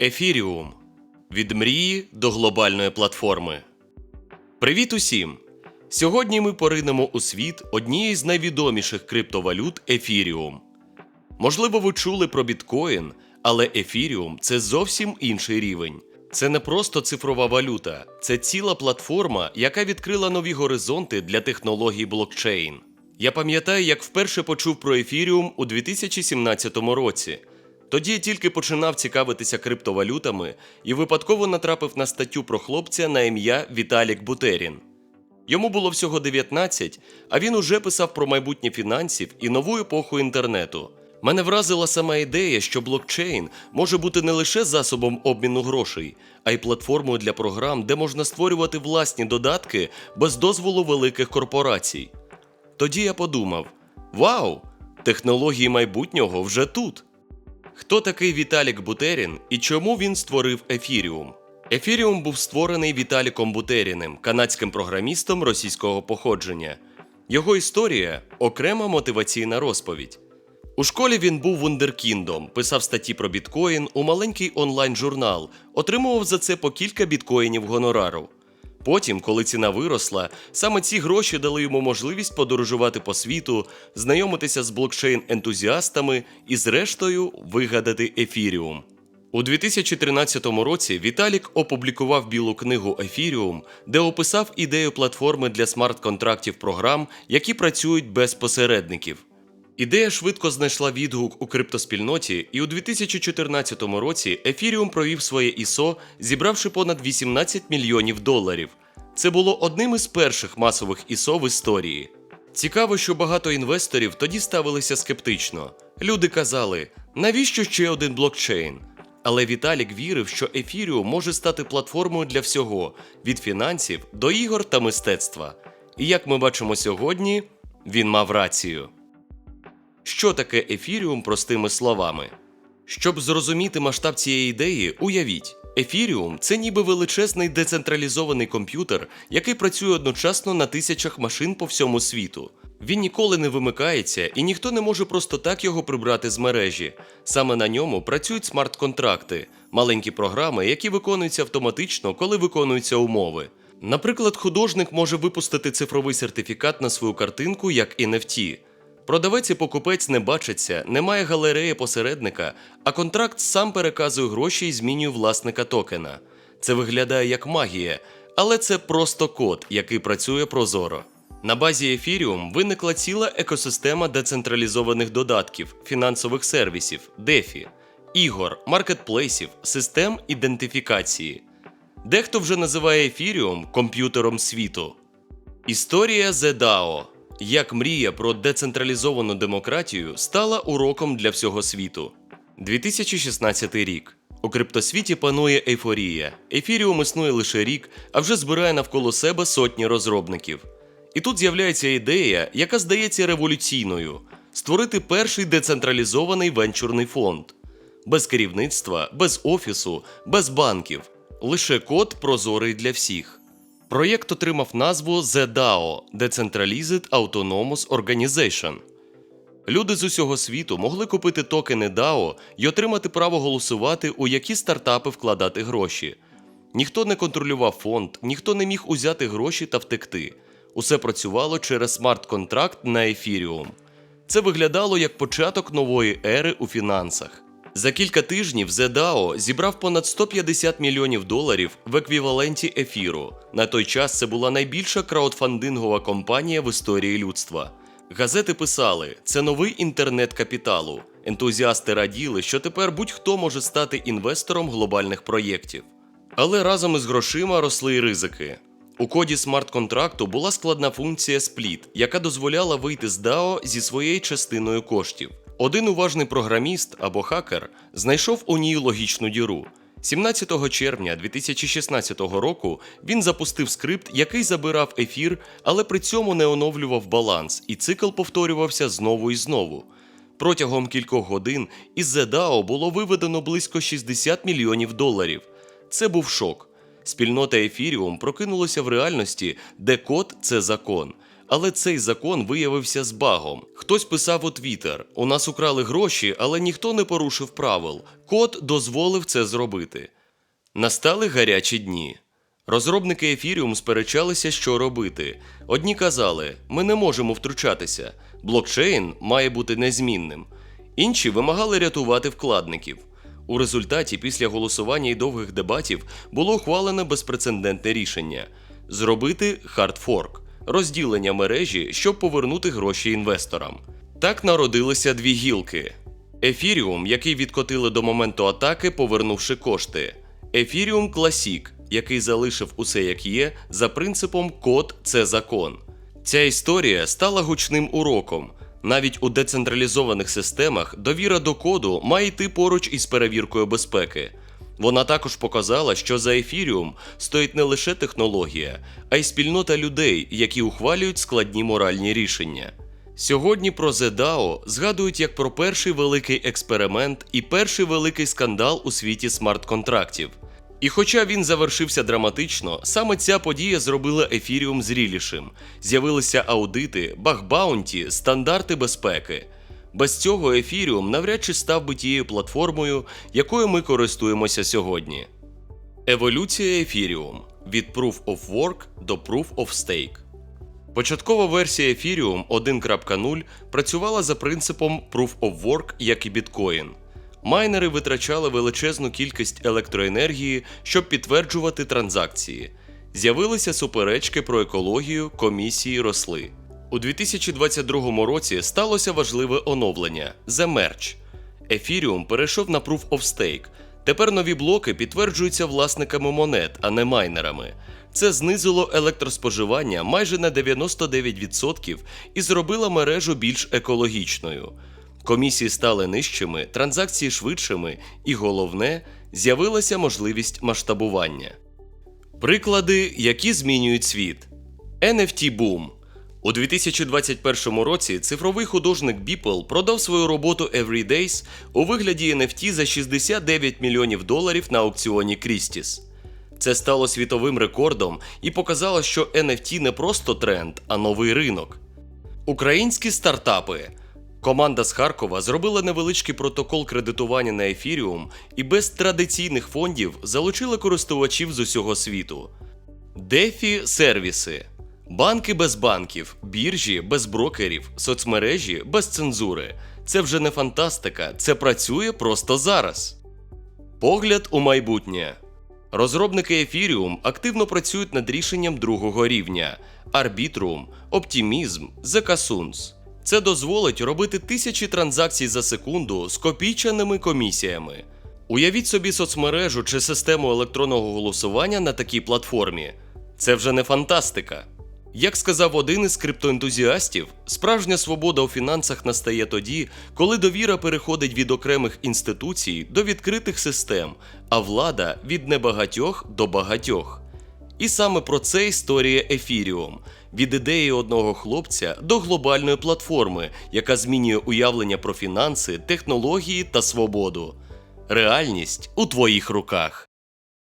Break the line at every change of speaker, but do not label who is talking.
Ефіріум від мрії до глобальної платформи. Привіт усім! Сьогодні ми поринемо у світ однієї з найвідоміших криптовалют Ефіріум. Можливо, ви чули про біткоін, але Ефіріум це зовсім інший рівень. Це не просто цифрова валюта, це ціла платформа, яка відкрила нові горизонти для технологій блокчейн. Я пам'ятаю, як вперше почув про Ефіріум у 2017 році. Тоді я тільки починав цікавитися криптовалютами і випадково натрапив на статтю про хлопця на ім'я Віталік Бутерін. Йому було всього 19, а він уже писав про майбутнє фінансів і нову епоху інтернету. Мене вразила сама ідея, що блокчейн може бути не лише засобом обміну грошей, а й платформою для програм, де можна створювати власні додатки без дозволу великих корпорацій. Тоді я подумав: вау! Технології майбутнього вже тут. Хто такий Віталік Бутерін і чому він створив Ефіріум? Ефіріум був створений Віталіком Бутеріним, канадським програмістом російського походження. Його історія окрема мотиваційна розповідь. У школі він був вундеркіндом, писав статті про біткоін у маленький онлайн-журнал, отримував за це по кілька біткоїнів гонорару. Потім, коли ціна виросла, саме ці гроші дали йому можливість подорожувати по світу, знайомитися з блокчейн-ентузіастами і, зрештою, вигадати ефіріум. У 2013 році Віталік опублікував білу книгу Ефіріум, де описав ідею платформи для смарт-контрактів програм, які працюють без посередників. Ідея швидко знайшла відгук у криптоспільноті, і у 2014 році Ефіріум провів своє ISO, зібравши понад 18 мільйонів доларів. Це було одним із перших масових ISO в історії. Цікаво, що багато інвесторів тоді ставилися скептично. Люди казали, навіщо ще один блокчейн? Але Віталік вірив, що Ефіріум може стати платформою для всього від фінансів до ігор та мистецтва. І як ми бачимо сьогодні, він мав рацію. Що таке ефіріум простими словами? Щоб зрозуміти масштаб цієї ідеї, уявіть, ефіріум це ніби величезний децентралізований комп'ютер, який працює одночасно на тисячах машин по всьому світу. Він ніколи не вимикається, і ніхто не може просто так його прибрати з мережі. Саме на ньому працюють смарт-контракти, маленькі програми, які виконуються автоматично, коли виконуються умови. Наприклад, художник може випустити цифровий сертифікат на свою картинку як NFT. Продавець і покупець не бачаться, немає галереї посередника, а контракт сам переказує гроші і змінює власника токена. Це виглядає як магія, але це просто код, який працює прозоро. На базі Ефіріум виникла ціла екосистема децентралізованих додатків, фінансових сервісів, дефі, ігор, маркетплейсів, систем ідентифікації. Дехто вже називає Ефіріум комп'ютером світу. Історія ZDAO. Як мрія про децентралізовану демократію стала уроком для всього світу. 2016 рік. У криптосвіті панує ейфорія. Ефіріум існує лише рік, а вже збирає навколо себе сотні розробників. І тут з'являється ідея, яка здається революційною: створити перший децентралізований венчурний фонд. Без керівництва, без офісу, без банків. Лише код прозорий для всіх. Проєкт отримав назву ZDAO – Decentralized Autonomous Organization. Люди з усього світу могли купити токени DAO і отримати право голосувати, у які стартапи вкладати гроші. Ніхто не контролював фонд, ніхто не міг узяти гроші та втекти. Усе працювало через смарт-контракт на Ефіріум. Це виглядало як початок нової ери у фінансах. За кілька тижнів ZDAO зібрав понад 150 мільйонів доларів в еквіваленті ефіру. На той час це була найбільша краудфандингова компанія в історії людства. Газети писали: це новий інтернет капіталу. Ентузіасти раділи, що тепер будь-хто може стати інвестором глобальних проєктів. Але разом із грошима росли й ризики. У коді смарт-контракту була складна функція Split, яка дозволяла вийти з DAO зі своєю частиною коштів. Один уважний програміст або хакер знайшов у ній логічну діру. 17 червня 2016 року він запустив скрипт, який забирав ефір, але при цьому не оновлював баланс, і цикл повторювався знову і знову. Протягом кількох годин із ZDAO було виведено близько 60 мільйонів доларів. Це був шок. Спільнота Ефіріум прокинулася в реальності, де код це закон, Але цей закон виявився з багом. Хтось писав у Твіттер: у нас украли гроші, але ніхто не порушив правил. Код дозволив це зробити. Настали гарячі дні. Розробники Ethereum сперечалися, що робити. Одні казали, ми не можемо втручатися, блокчейн має бути незмінним. Інші вимагали рятувати вкладників. У результаті, після голосування і довгих дебатів, було ухвалене безпрецедентне рішення зробити хардфорк розділення мережі, щоб повернути гроші інвесторам. Так народилися дві гілки: Ефіріум, який відкотили до моменту атаки, повернувши кошти. Ефіріум Classic, який залишив усе як є, за принципом код це закон. Ця історія стала гучним уроком. Навіть у децентралізованих системах довіра до коду має йти поруч із перевіркою безпеки. Вона також показала, що за ефіріум стоїть не лише технологія, а й спільнота людей, які ухвалюють складні моральні рішення. Сьогодні про ZDAO згадують як про перший великий експеримент і перший великий скандал у світі смарт-контрактів. І хоча він завершився драматично, саме ця подія зробила ефіріум зрілішим. З'явилися аудити, баг-баунті, стандарти безпеки. Без цього ефіріум навряд чи став би тією платформою, якою ми користуємося сьогодні. Еволюція ефіріум від Proof of Work до Proof of Stake. Початкова версія Ethereum 1.0 працювала за принципом Proof of Work, як і біткоін. Майнери витрачали величезну кількість електроенергії, щоб підтверджувати транзакції. З'явилися суперечки про екологію, комісії росли. У 2022 році сталося важливе оновлення The Merge. Ethereum перейшов на Proof of Stake. Тепер нові блоки підтверджуються власниками монет, а не майнерами. Це знизило електроспоживання майже на 99% і зробило мережу більш екологічною. Комісії стали нижчими, транзакції швидшими, і головне, з'явилася можливість масштабування. Приклади, які змінюють світ. NFT Boom. У 2021 році цифровий художник Beeple продав свою роботу Everydays у вигляді NFT за 69 мільйонів доларів на аукціоні Christie's. Це стало світовим рекордом і показало, що NFT не просто тренд, а новий ринок. Українські стартапи. Команда з Харкова зробила невеличкий протокол кредитування на Ефіріум і без традиційних фондів залучила користувачів з усього світу. Дефі сервіси. Банки без банків, біржі без брокерів, соцмережі без цензури. Це вже не фантастика, це працює просто зараз. Погляд у майбутнє. Розробники Ethereum активно працюють над рішенням другого рівня Arbitrum, Optimism, Zcasoons. Це дозволить робити тисячі транзакцій за секунду з копійчаними комісіями. Уявіть собі соцмережу чи систему електронного голосування на такій платформі. Це вже не фантастика. Як сказав один із криптоентузіастів, справжня свобода у фінансах настає тоді, коли довіра переходить від окремих інституцій до відкритих систем, а влада від небагатьох до багатьох. І саме про це історія Ефіріум від ідеї одного хлопця до глобальної платформи, яка змінює уявлення про фінанси, технології та свободу. Реальність у твоїх руках.